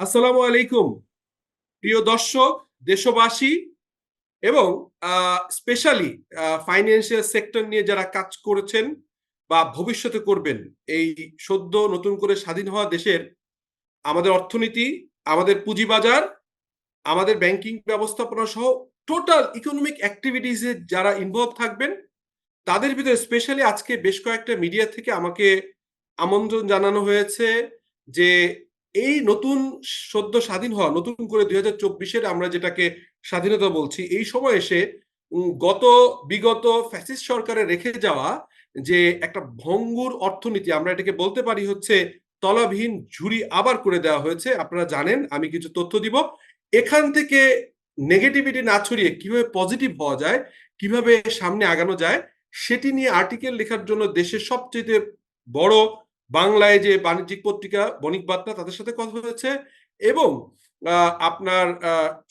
আসসালামু আলাইকুম, প্রিয় দর্শক, দেশবাসী এবং স্পেশালি ফাইন্যান্সিয়াল সেক্টর নিয়ে যারা কাজ করেছেন বা ভবিষ্যতে করবেন, এই সদ্য নতুন করে স্বাধীন হওয়া দেশের আমাদের অর্থনীতি, আমাদের পুঁজিবাজার, আমাদের ব্যাংকিং ব্যবস্থাপনা সহ টোটাল ইকোনমিক অ্যাক্টিভিটিসে যারা ইনভলভ থাকবেন, তাদের ভিতরে স্পেশালি আজকে বেশ কয়েকটা মিডিয়া থেকে আমাকে আমন্ত্রণ জানানো হয়েছে যে এই নতুন সদ্য স্বাধীন হওয়া, নতুন করে দুই হাজার চব্বিশের আমরা যেটাকে স্বাধীনতা বলছি, এই সময় এসে গত, বিগত ফ্যাসিস্ট সরকারে রেখে যাওয়া যে একটা ভঙ্গুর অর্থনীতি, আমরা এটাকে বলতে পারি হচ্ছে তলাবিহীন ঝুড়ি আবার করে দেওয়া হয়েছে। আপনারা জানেন, আমি কিছু তথ্য দিব। এখান থেকে নেগেটিভিটি না ছড়িয়ে কীভাবে পজিটিভ হওয়া যায়, কীভাবে সামনে আগানো যায়, সেটি নিয়ে আর্টিকেল লেখার জন্য দেশের সবচেয়ে বড় বাংলায় যে বাণিজ্যিক পত্রিকা বণিক বার্তা তাদের সাথে কথা হয়েছে এবং আপনার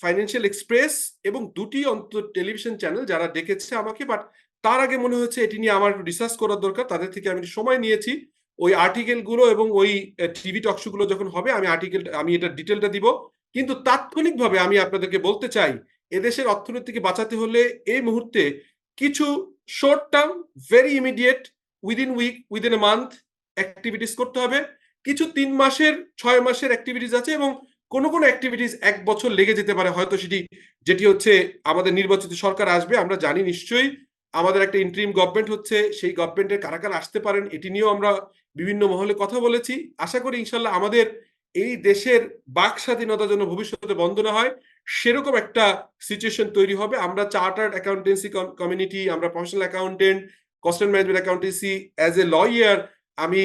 ফাইন্যান্সিয়াল এক্সপ্রেস এবং দুটি অন্তর টেলিভিশন চ্যানেল যারা ডেকেছে আমাকে, বাট তার আগে মনে হচ্ছে এটি নিয়ে আমার রিসার্চ করার দরকার। তাদের থেকে আমি সময় নিয়েছি। ওই আর্টিকেলগুলো এবং ওই টিভি টকশোগুলো যখন হবে, আমি আর্টিকেল আমি এটা ডিটেলটা দিব। কিন্তু তাৎক্ষণিকভাবে আমি আপনাদেরকে বলতে চাই, এদেশের অর্থনীতিকে বাঁচাতে হলে এই মুহূর্তে কিছু short term very immediate within week within a month activities করতে হবে। কিছু তিন মাসের, ছয় মাসের অ্যাক্টিভিটিস আছে এবং কোন কোন অ্যাক্টিভিটিস এক বছর লেগে যেতে পারে। হয়তো সেটি, যেটি হচ্ছে আমাদের নির্বাচিত সরকার আসবে, আমরা জানি নিশ্চয়ই। আমাদের একটা ইন্ট্রিম গভর্নমেন্ট হচ্ছে, সেই গভর্নমেন্টের কারা কারা আসতে পারেন, এটি নিয়েও আমরা বিভিন্ন মহলে কথা বলেছি। আশা করি ইনশাল্লাহ আমাদের এই দেশের বাক স্বাধীনতা যেন ভবিষ্যতে বন্ধ না হয়, সেরকম একটা সিচুয়েশন তৈরি হবে। আমরা চার্টার্ড অ্যাকাউন্টেন্সি কমিউনিটি আমরা professional accountant cost management accountancy as a lawyer আমি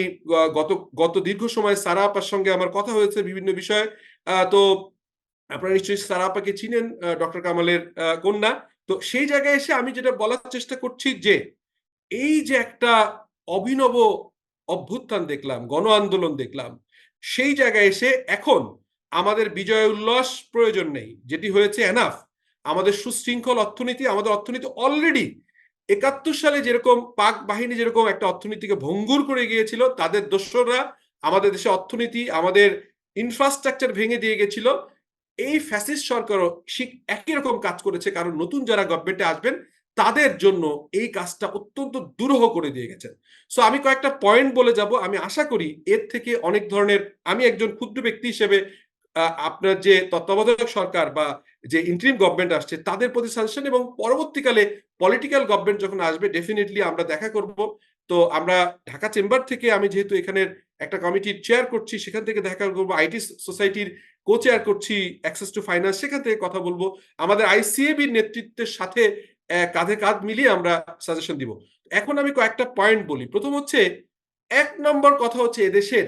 গত গত দীর্ঘ সময় সারা আপার সঙ্গে আমার কথা হয়েছে বিভিন্ন বিষয়ে। তো আপনারা নিশ্চয়ই সারা আপাকে চিনেন ডক্টর কামালের কন্যা। তো সেই জায়গায় এসে আমি যেটা বলার চেষ্টা করছি যে, এই যে একটা অভিনব অভ্যুত্থান দেখলাম, গণ আন্দোলন দেখলাম, সেই জায়গায় এসে এখন আমাদের বিজয় উল্লাস প্রয়োজন নেই। যেটি হয়েছে এনাফ আমাদের সুশৃঙ্খল অর্থনীতি, আমাদের অর্থনীতি অলরেডি একাত্তর সালে যেরকম পাক বাহিনী যেরকম একটা অর্থনীতিকে ভঙ্গুর করে গিয়েছিল, তাদের দোসররা আমাদের দেশে অর্থনীতি, আমাদের ইনফ্রাস্ট্রাকচার ভেঙে দিয়ে গেছিল। এই ফ্যাসিস্ট সরকারও ঠিক একই রকম কাজ করেছে, কারণ নতুন যারা গভর্নমেন্টে আসবেন, তাদের জন্য এই কাজটা অত্যন্ত দুরূহ করে দিয়ে গেছেন। সো আমি কয়েকটা পয়েন্ট বলে যাব। আমি আশা করি এর থেকে অনেক ধরনের, আমি একজন ক্ষুদ্র ব্যক্তি হিসেবে আপনার যে তত্ত্বাবধায়ক সরকার বা যে ইন্টারিম গভর্নমেন্ট আসছে, তাদের প্রতি সাজেশন এবং পরবর্তীকালে পলিটিক্যাল গভর্নমেন্ট যখন আসবে ডেফিনেটলি আমরা দেখা করব। তো আমরা ঢাকা চেম্বার থেকে আমি যেহেতু এখানের একটা কমিটির চেয়ার করছি, সেখান থেকে দেখা করব। আইটি সোসাইটির কো চেয়ার করছি অ্যাক্সেস টু ফাইন্যান্স সেখান থেকে কথা বলব। আমাদের আইসিএবির নেতৃত্বের সাথে কাঁধে কাঁধ মিলিয়ে আমরা সাজেশন দিব। এখন আমি কয়েকটা পয়েন্ট বলি। প্রথম হচ্ছে, এক নম্বর কথা হচ্ছে এদেশের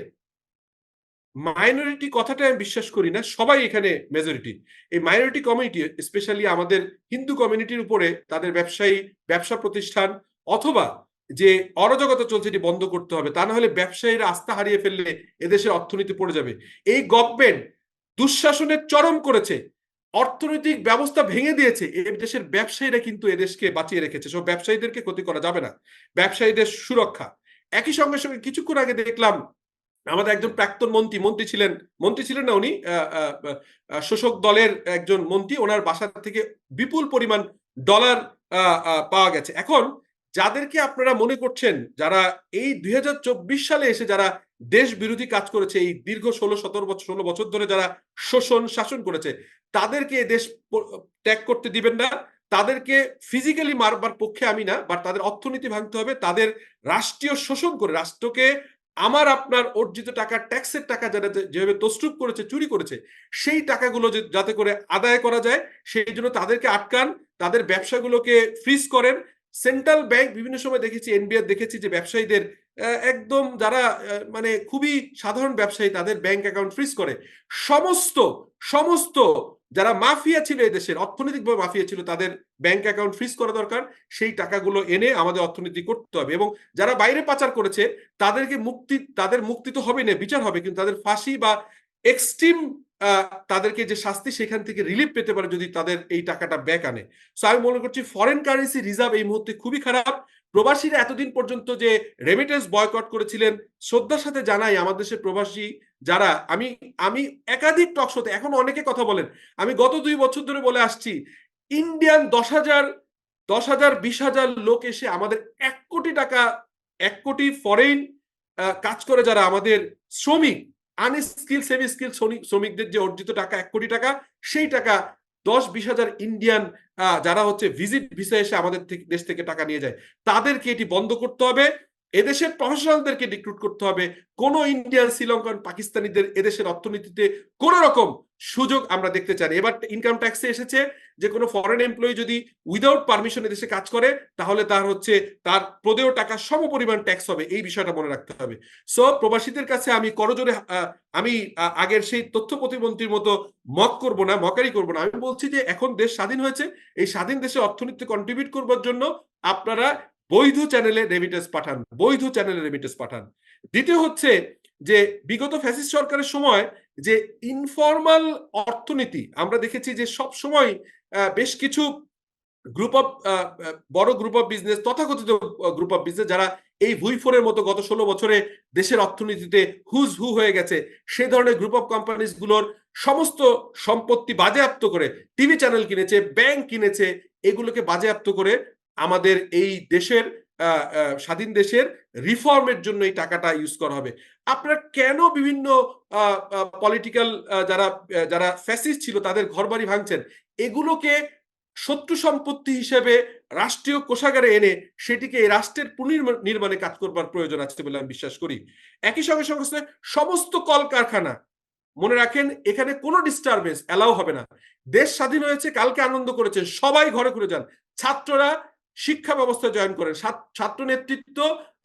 মাইনরিটি কথাটা আমি বিশ্বাস করি না, সবাই এখানে মেজরিটি এই মাইনরিটি কমিউনিটি স্পেশালি আমাদের হিন্দু কমিউনিটির উপরে তাদের ব্যবসায়ী, ব্যবসা প্রতিষ্ঠান, অথবা যে অরাজকতা চলছে এটি বন্ধ করতে হবে, তা না হলে ব্যবসায়ীরা আস্থা হারিয়ে ফেললে এদেশের অর্থনীতি পড়ে যাবে। এই গভর্নমেন্ট দুঃশাসনের চরম করেছে, অর্থনৈতিক ব্যবস্থা ভেঙে দিয়েছে এই দেশের ব্যবসায়ীরা কিন্তু এদেশকে বাঁচিয়ে রেখেছে, সব ব্যবসায়ীদেরকে ক্ষতি করা যাবে না। ব্যবসায়ীদের সুরক্ষা। একই সঙ্গে সঙ্গে কিছুক্ষণ আগে দেখলাম আমাদের একজন প্রাক্তন মন্ত্রী মন্ত্রী ছিলেন মন্ত্রী ছিলেন না উনি? শোষক দলের একজন মন্ত্রী, ওনার বাসা থেকে বিপুল পরিমাণ ডলার পাওয়া গেছে। এখন যাদেরকে আপনারা মনে করছেন, যারা এই দুই সালে এসে যারা দেশ বিরোধী কাজ করেছে, এই দীর্ঘ ষোলো, সতেরো বছর, ষোলো বছর ধরে যারা শোষণ, শাসন করেছে, তাদেরকে দেশ ত্যাগ করতে দিবেন না। তাদেরকে ফিজিক্যালি মারবার পক্ষে আমি না বাট তাদের অর্থনীতি ভাঙতে হবে, তাদের রাষ্ট্রীয় শোষণ করে, রাষ্ট্রকে আমার আপনার অর্জিত টাকা, ট্যাক্সের টাকা যারা যেভাবে তস্রুপ করেছে, চুরি করেছে, সেই টাকাগুলো যাতে করে আদায় করা যায়, সেই জন্য তাদেরকে আটকান, তাদের ব্যবসাগুলোকে ফ্রিজ করেন। সেন্ট্রাল ব্যাংক বিভিন্ন সময় দেখেছি এনবিআর দেখেছি যে ব্যবসায়ীদের একদম যারা মানে খুবই সাধারণ ব্যবসায়ী, তাদের ব্যাংক অ্যাকাউন্ট ফ্রিজ করে। সমস্ত সমস্ত যারা মাফিয়া ছিল এই দেশের, অর্থনৈতিকভাবে মাফিয়া ছিল, তাদের ব্যাংক অ্যাকাউন্ট ফ্রিজ করা দরকার, সেই টাকাগুলো এনে আমাদের অর্থনীতি করতে হবে। এবং যারা বাইরে পাচার করেছে, তাদেরকে মুক্তি, তাদের মুক্তি তো হবে না, বিচার হবে, কিন্তু তাদের ফাঁসি বা এক্সট্রিম তাদেরকে যে শাস্তি সেখান থেকে রিলিফ পেতে পারে যদি তাদের এই টাকাটা ব্যাক আনে। সো আমি মনে করছি ফরেন কারেন্সি রিজার্ভ এই মুহূর্তে খুবই খারাপ। প্রবাসীরা এতদিন পর্যন্ত যে রেমিটেন্স বয়কট করেছিলেন, শ্রদ্ধার সাথে জানাই, আমাদের দেশের প্রবাসী যারা, আমি আমি একাধিক টক শোতে এখন অনেকে কথা বলেন, আমি গত দুই বছর ধরে বলে আসছি ইন্ডিয়ান দশ হাজার দশ হাজার, বিশ হাজার লোক এসে আমাদের এক কোটি টাকা, এক কোটি ফরেন কাজ করে যারা আমাদের শ্রমিক আনস্কিল সেমি স্কিল শ্রমিকদের যে অর্জিত টাকা, এক কোটি টাকা, সেই টাকা দশ, বিশ হাজার ইন্ডিয়ান যারা হচ্ছে ভিজিট ভিসা এসে আমাদের দেশ থেকে টাকা নিয়ে যায়, তাদেরকে এটি বন্ধ করতে হবে। এদেশের প্রফেশনালদেরকে রিক্রুট করতে হবে। কোন ইন্ডিয়ান শ্রীলঙ্কান পাকিস্তানিদের এদেশের অর্থনীতিতে কোন রকম সুযোগ আমরা দেখতে চাই এবার ইনকাম ট্যাক্সে এসেছে যে কোনো ফরেন এমপ্লয়ি যদি উইদাউট পারমিশন এদেশে কাজ করে, তাহলে তার হচ্ছে তার প্রদেয় টাকা সম পরিমাণ ট্যাক্স হবে। এই বিষয়টা মনে রাখতে হবে। সো প্রবাসীদের কাছে আমি করজোরে আমি আগের সেই তথ্য প্রতিমন্ত্রীর মতো মক করব না, মকারি করব না। আমি বলছি যে এখন দেশ স্বাধীন হয়েছে। এই স্বাধীন দেশে অর্থনীতি কন্ট্রিবিউট করবার জন্য আপনারা বৈধ চ্যানেলে রেমিটেন্স পাঠান, বৈধ চ্যানেলে রেমিটেন্স পাঠান। দ্বিতীয় হচ্ছে যে, বিগত ফ্যাসিস্ট সরকারের সময় যে ইনফর্মাল অর্থনীতি, আমরা দেখেছি যে সব সময় বেশ কিছু গ্রুপ অফ বড় গ্রুপ অফ বিজনেস তথাকথিত গ্রুপ অফ বিজনেস যারা এই ভুইফোরের মতো গত ষোলো বছরে দেশের অর্থনীতিতে হুজ হু হয়ে গেছে, সে ধরনের গ্রুপ অফ কোম্পানিজগুলোর সমস্ত সম্পত্তি বাজেয়াপ্ত করে টিভি চ্যানেল কিনেছে ব্যাংক কিনেছে, এগুলোকে বাজেয়াপ্ত করে আমাদের এই দেশের স্বাধীন দেশের রিফর্মের জন্য এই টাকাটা ইউজ করা হবে। আপনারা কেন বিভিন্ন পলিটিক্যাল যারা যারা ফ্যাসিস্ট ছিল তাদের ঘরবাড়ি ভাঙছেন? এগুলোকে শত্রু সম্পত্তি হিসেবে রাষ্ট্রীয় কোষাগারে এনে সেটিকে এই রাষ্ট্রের পুনর্নির্মাণে কাজ করবার প্রয়োজন আছে বলে আমি বিশ্বাস করি। একই সঙ্গে সঙ্গে সমস্ত কলকারখানা, মনে রাখেন, এখানে কোনো ডিস্টারবেন্স অ্যালাউ হবে না। দেশ স্বাধীন হয়েছে, কালকে আনন্দ করেছে সবাই ঘরে ঘুরে যান। ছাত্ররা শিক্ষা ব্যবস্থা জয়েন করেন। ছাত্র নেতৃত্ব,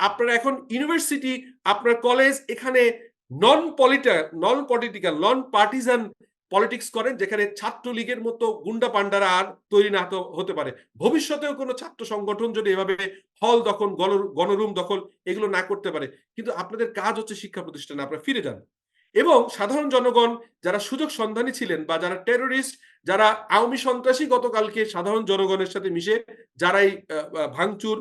আপনার এখন ইউনিভার্সিটি আপনার কলেজ এখানে non পলিটা non political non partisan politics করেন, যেখানে ছাত্রলীগের মতো গুন্ডা পান্ডারা আর তৈরি না হতে পারে। ভবিষ্যতেও কোনো ছাত্র সংগঠন যদি এভাবে হল দখল গণরুম দখল এগুলো না করতে পারে, কিন্তু আপনাদের কাজ হচ্ছে শিক্ষা প্রতিষ্ঠানে, আপনারা ফিরে যান। এবং সাধারণ জনগণ যারা সুযোগ সন্ধানী ছিলেন বা যারা টেরোরিস্ট যারা আওয়ামী সন্ত্রাসী গতকালকে সাধারণ জনগণের সাথে মিশে যারাই ভাঙচুর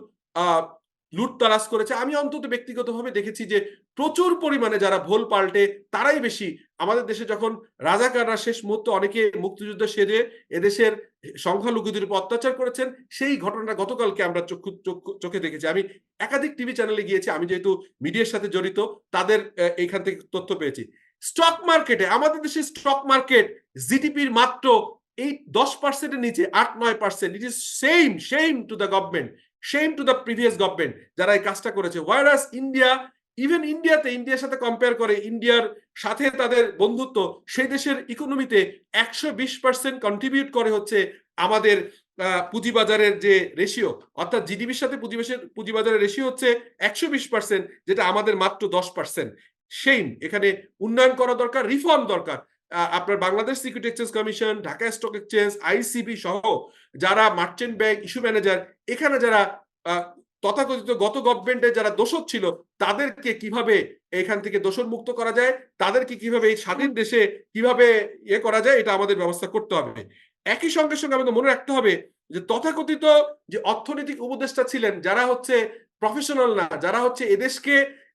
লুটতারাজ করেছে। আমি অন্তত ব্যক্তিগতভাবে দেখেছি যে, প্রচুর পরিমাণে যারা ভোল পাল্টে, তারাই বেশি। আমাদের দেশে যখন রাজাকাররা শেষ মুহূর্তে অনেকে মুক্তিযুদ্ধ সেরে এদেশের সংখ্যালঘুদের উপর অত্যাচার করেছেন, সেই ঘটনাটা গতকালকে আমরা চক্ষু চোখে দেখেছি। আমি একাধিক টিভি চ্যানেলে গিয়েছি, আমি যেহেতু মিডিয়ার সাথে জড়িত, তাদের এইখান থেকে তথ্য পেয়েছি। স্টক মার্কেটে, আমাদের দেশের স্টক মার্কেট জিডিপির মাত্র এই দশ পার্সেন্টের নিচে, আট, নয় percent it is same same to the government same to the previous government যারা এই কাজটা করেছে। ওয়ারাস ইন্ডিয়া ইভেন ইন্ডিয়াতে ইন্ডিয়ার সাথে কম্পেয়ার করে ইন্ডিয়ার সাথে তাদের বন্ধুত্ব, সেই দেশের ইকোনমিতে একশো বিশ পার্সেন্ট কন্ট্রিবিউট করে হচ্ছে আমাদের পুঁজিবাজারের যে রেশিও অর্থাৎ জিডিপির সাথে পুঁজিবাসের পুঁজিবাজারের রেশিও হচ্ছে একশো বিশ পার্সেন্ট যেটা আমাদের মাত্র দশ পার্সেন্ট সেইম এখানে উন্নয়ন করা দরকার রিফর্ম দরকার। আপনার Bangladesh security exchange commission Dhaka stock exchange ICB সহ যারা মার্চেন্ট ব্যাংক ইস্যু ম্যানেজার এখানে যারা তথাকথিত গত গভর্নমেন্টের যারা দোষক ছিল, তাদেরকে কীভাবে এখান থেকে দোষণ মুক্ত করা যায়, তাদেরকে কীভাবে এই স্বাধীন দেশে কীভাবে ইয়ে করা যায়, এটা আমাদের ব্যবস্থা করতে হবে। একই সঙ্গে সঙ্গে আমাদের মনে রাখতে হবে যে তথাকথিত যে অর্থনৈতিক উপদেষ্টা ছিলেন, যারা হচ্ছে প্রফেশনাল না, যারা হচ্ছে এদেশকে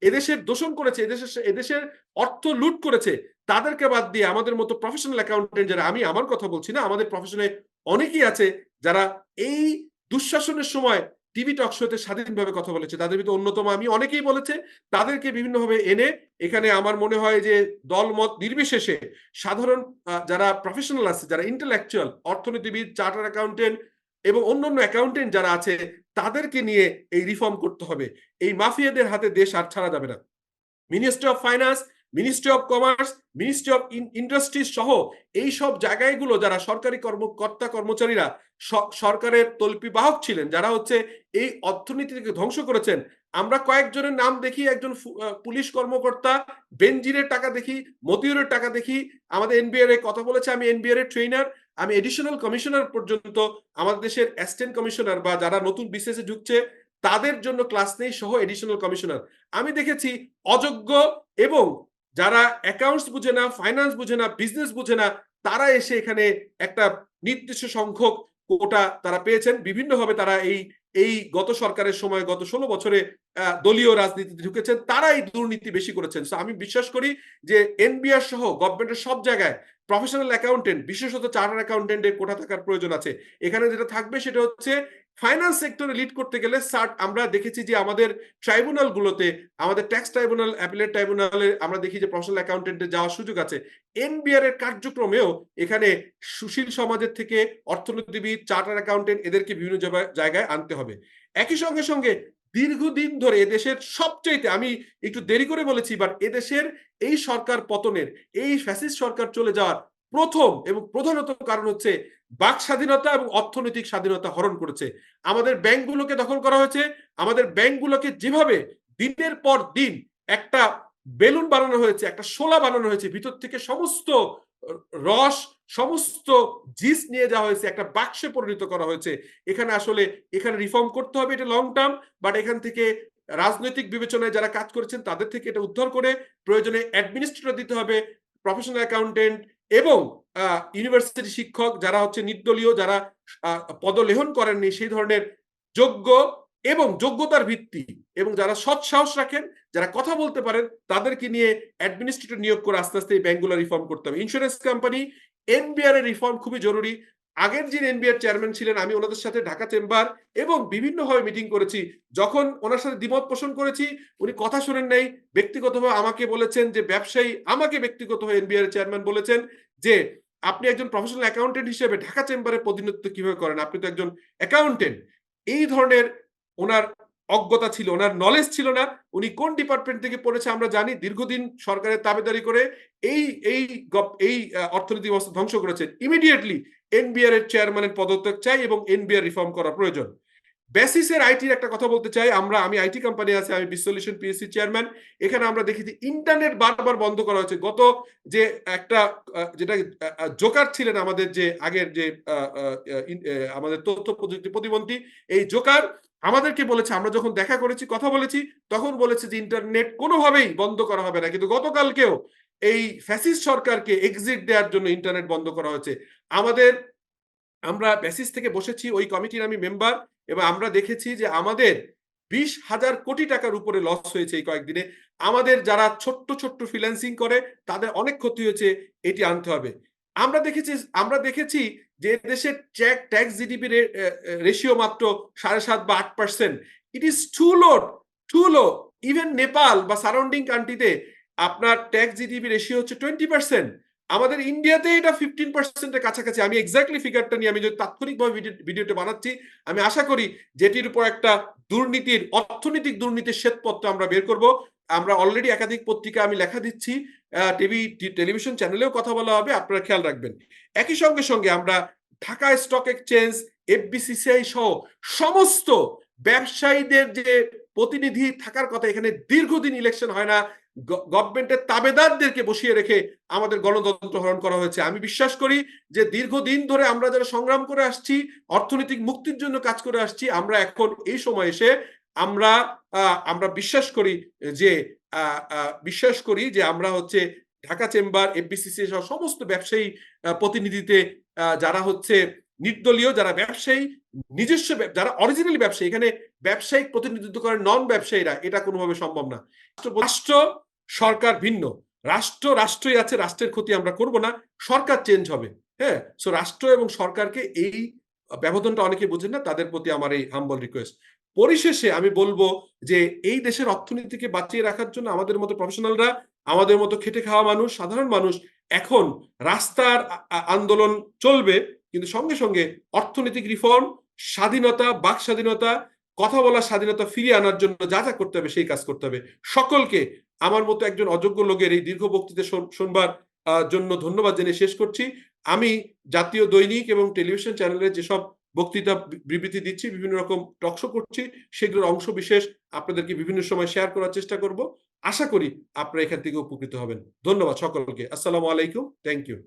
এদেশের দোষণ করেছে, এদেশের এদেশের অর্থ লুট করেছে, তাদেরকে বাদ দিয়ে আমাদের মতো প্রফেশনাল অ্যাকাউন্টেন্ট যারা, আমি আমার কথা বলছি না, আমাদের প্রফেশনে অনেকেই আছে যারা এই দুঃশাসনের সময় টিভি টক শোতে স্বাধীনভাবে কথা বলেছে। তাদের ভিতরে অন্যতম আমি অনেকেই বলেছে, তাদেরকে বিভিন্নভাবে এনে এখানে আমার মনে হয় যে দলমত নির্বিশেষে সাধারণ যারা প্রফেশনাল আছে, যারা ইন্টেলেকচুয়াল অর্থনীতিবিদ চার্টার অ্যাকাউন্টেন্ট এবং অন্যান্য অ্যাকাউন্টেন্ট যারা আছে তাদেরকে নিয়ে এই রিফর্ম করতে হবে। এই মাফিয়াদের হাতে দেশ আর ছাড়া যাবে না। Ministry of finance ministry of commerce ministry of industries সহ এই সব জায়গাগুলো যারা সরকারি কর্মকর্তা কর্মচারীরা সরকারের তল্পি বাহক ছিলেন, যারা হচ্ছে এই অর্থনীতিকে ধ্বংস করেছেন, আমরা কয়েকজনের নাম দেখি, একজন পুলিশ কর্মকর্তা, বেনজিরের টাকা দেখি, মতিউরের টাকা দেখি, আমাদের এনবিআর এ কথা বলেছে, আমি এনবিআর এর ট্রেনার আমি এডিশনাল কমিশনার পর্যন্ত আমাদের দেশের অ্যাসিস্ট্যান্ট কমিশনার বা যারা নতুন বিসিএসে ঢুকছে, তাদের জন্য ক্লাস নেই সহ এডিশনাল কমিশনার আমি দেখেছি অযোগ্য এবং যারা অ্যাকাউন্টস বুঝে না ফাইন্যান্স বুঝে না বিজনেস বুঝে না, তারা এসে এখানে একটা নির্দিষ্ট সংখ্যক কোটা তারা পেয়েছেন। বিভিন্নভাবে তারা এই এই গত সরকারের সময়, গত ষোলো বছরে দলীয় রাজনীতিতে ঢুকেছেন, তারাই দুর্নীতি বেশি করেছেন। আমি বিশ্বাস করি যে এনবিআর সহ গভর্নমেন্টের সব জায়গায় প্রফেশনাল অ্যাকাউন্টেন্ট বিশেষত চার্টার অ্যাকাউন্টেন্টের কোটা থাকার প্রয়োজন আছে। এখানে যেটা থাকবে সেটা হচ্ছে ফাইন্যান্স সেক্টরে লিড করতে গেলে সার্ট আমরা দেখেছি যে আমাদের ট্রাইব্যুনাল গুলোতে, আমাদের ট্যাক্স ট্রাইব্যুনাল অ্যাপিলেট ট্রাইব্যুনালে আমরা দেখি যে প্রফেশনাল অ্যাকাউন্টেন্টে যাওয়ার সুযোগ আছে। এনবিআর এর কার্যক্রমেও এখানে সুশীল সমাজের থেকে অর্থনীতিবিদ চার্টার অ্যাকাউন্টেন্ট এদেরকে বিভিন্ন জায়গায়- আনতে হবে। একই সঙ্গে সঙ্গে দীর্ঘদিন ধরে এদেশের সবচাইতে, আমি একটু দেরি করে বলেছি বাট এদেশের এই সরকার পতনের, এই ফ্যাসিস্ট সরকার চলে যাওয়ার প্রথম এবং প্রধানত কারণ হচ্ছে বাক স্বাধীনতা এবং অর্থনৈতিক স্বাধীনতা হরণ করেছে। আমাদের ব্যাংকগুলোকে দখল করা হয়েছে। আমাদের ব্যাংকগুলোকে যেভাবে দিনের পর দিন একটা বেলুন বানানো হয়েছে, একটা শোলা বানানো হয়েছে, ভিতর থেকে সমস্ত রস, সমস্ত জিস নিয়ে যাওয়া হয়েছে, একটা বাক্সে পরিণত করা হয়েছে। এখানে আসলে এখানে রিফর্ম করতে হবে, এটা লং টার্ম বাট এখান থেকে রাজনৈতিক বিবেচনায় যারা কাজ করেছেন, তাদের থেকে এটা উদ্ধার করে প্রয়োজনে অ্যাডমিনিস্ট্রেটর দিতে হবে প্রফেশনাল অ্যাকাউন্টেন্ট এবং ইউনিভার্সিটি শিক্ষক যারা হচ্ছে নির্দলীয় যারা পদলেহন করেননি সেই ধরনের যোগ্য এবং যোগ্যতার ভিত্তি এবং যারা সৎসাহস রাখেন, যারা কথা বলতে পারেন, তাদেরকে নিয়ে অ্যাডমিনিস্ট্রেটর নিয়োগ করে আস্তে আস্তে এই ব্যাংকগুলো রিফর্ম করতে হবে। ইন্স্যুরেন্স কোম্পানি এনবিআর এর রিফর্ম খুবই জরুরি। আগের যিনি এনবিআর চেয়ারম্যান ছিলেন, আমি ওনাদের সাথে ঢাকা চেম্বার এবং বিভিন্নভাবে মিটিং করেছি। যখন ওনার সাথে দ্বিমত পোষণ করেছি, উনি কথা শোনেন নাই। ব্যক্তিগতভাবে আমাকে বলেছেন যে, ব্যবসায়ী আমাকে ব্যক্তিগতভাবে এনবিআর চেয়ারম্যান বলেছেন যে, আপনি একজন প্রফেশনাল অ্যাকাউন্টেন্ট হিসেবে ঢাকা চেম্বারে প্রতিনিধিত্ব কীভাবে করেন? আপনি তো একজন অ্যাকাউন্টেন্ট এই ধরনের ওনার অজ্ঞতা ছিল ওনার নলেজ ছিল না। উনি কোন ডিপার্টমেন্ট থেকে পড়েছে আমরা জানি। দীর্ঘদিন সরকারের তাবেদারি করে এই এই এই অর্থনীতি ব্যবস্থা ধ্বংস করেছেন। ইমিডিয়েটলি এনবিআর এর চেয়ারম্যানের পদত্যাগ চাই এবং এনবিআর রিফর্ম করা প্রয়োজন। বেসিসের আইটির একটা কথা বলতে চাই। আমরা, আমি আইটি কোম্পানি আছে, আমি বিশ্বলিউশন পিএসসি চেয়ারম্যান এখানে আমরা দেখি যে ইন্টারনেট বারবার বন্ধ করা হয়েছে। গত যে একটা যেটা জোকার ছিলেন আমাদের যে আগের যে আমাদের তথ্য প্রযুক্তি প্রতিমন্ত্রী, এই জোকার আমাদেরকে বলেছে, আমরা যখন দেখা করেছি, কথা বলেছি, তখন বলেছে যে ইন্টারনেট কোনোভাবেই বন্ধ করা হবে না। কিন্তু গতকালকেও এই ফ্যাসিস্ট সরকারকে এক্সিট দেওয়ার জন্য ইন্টারনেট বন্ধ করা হয়েছে। আমাদের, আমরা বেসিস থেকে বসেছি, ওই কমিটির আমি মেম্বার এবং আমরা দেখেছি যে আমাদের বিশ হাজার কোটি টাকার উপরে লস হয়েছে এই কয়েকদিনে। আমাদের যারা ছোট্ট ছোট্ট ফিন্যান্সিং করে, তাদের অনেক ক্ষতি হয়েছে, এটি আনতে হবে। আমরা দেখেছি আমরা দেখেছি যে দেশের ট্যাক্স জিডিপি রেশিও মাত্র সাড়ে সাত বা আট percent it is too low too low even Nepal বা সারাউন্ডিং কান্ট্রিতে আপনার ট্যাক্স জিডিপি রেশিও হচ্ছে টোয়েন্টি পার্সেন্ট আমাদের ইন্ডিয়াতে এটা ফিফটিন পার্সেন্টের কাছাকাছি। আমি এক্স্যাক্টলি ফিগারটা নিয়ে আমি যদি তাৎক্ষণিকভাবে ভিডিও- ভিডিওটা বানাচ্ছি, আমি আশা করি যেটির উপর একটা দুর্নীতির, অর্থনৈতিক দুর্নীতির শ্বেতপত্র আমরা বের করব। আমরা অলরেডি একাধিক পত্রিকা আমি লেখা দিচ্ছি। টিভি টেলিভিশন চ্যানেলেও কথা বলা হবে, আপনারা খেয়াল রাখবেন। একই সঙ্গে সঙ্গে আমরা ঢাকা স্টক এক্সচেঞ্জ এফবিসিসিআই সহ সমস্ত ব্যবসায়ীদের যে প্রতিনিধি থাকার কথা, এখানে দীর্ঘদিন ইলেকশন হয় না গভর্নমেন্টের তাবেদারদেরকে বসিয়ে রেখে আমাদের গণতন্ত্র হরণ করা হয়েছে। আমি বিশ্বাস করি যে দীর্ঘদিন ধরে আমরা যারা সংগ্রাম করে আসছি, অর্থনৈতিক মুক্তির জন্য কাজ করে আসছি, আমরা এখন এই সময় এসে আমরা আমরা বিশ্বাস করি যে বিশ্বাস করি যে আমরা হচ্ছে ঢাকা চেম্বার, এফবিসিসি সহ সমস্ত ব্যবসায়ী প্রতিনিধিতে যারা হচ্ছে নির্দলীয়, যারা ব্যবসায়ী, নিজস্ব যারা অরিজিনাল ব্যবসায়ী, এখানে ব্যবসায়িক প্রতিনিধিত্ব করে নন ব্যবসায়ীরা এটা কোনোভাবে সম্ভব না। রাষ্ট্র, সরকার ভিন্ন। রাষ্ট্র রাষ্ট্রই আছে, রাষ্ট্রের ক্ষতি আমরা করব না, সরকার চেঞ্জ হবে হ্যাঁ? সো রাষ্ট্র এবং সরকারকে এই ব্যবধানটা অনেকে বোঝেন না, তাদের প্রতি আমার এই হাম্বল রিকোয়েস্ট পরিশেষে আমি বলব যে এই দেশের অর্থনীতিকে বাঁচিয়ে রাখার জন্য আমাদের মতো প্রফেশনালরা আমাদের মতো খেটে খাওয়া মানুষ, সাধারণ মানুষ এখন রাস্তার আন্দোলন চলবে। কিন্তু সঙ্গে সঙ্গে অর্থনৈতিক রিফর্ম স্বাধীনতা, বাক স্বাধীনতা, কথা বলার স্বাধীনতা ফিরিয়ে আনার জন্য যা যা করতে হবে সেই কাজ করতে হবে। সকলকে আমার মতো একজন অযোগ্য লোকের এই দীর্ঘ বক্তৃতা শোন- শুনবার জন্য ধন্যবাদ জেনে শেষ করছি। আমি জাতীয় দৈনিক এবং টেলিভিশন চ্যানেলে যেসব বক্তৃতা, বিবৃতি দিচ্ছি, বিভিন্ন রকম টকশো করছি, সেগুলোর অংশ বিশেষ আপনাদেরকে বিভিন্ন সময় শেয়ার করার চেষ্টা করব। আশা করি আপনারা এখান থেকে উপকৃত হবেন। ধন্যবাদ সকলকে। আসসালামু আলাইকুম। Thank you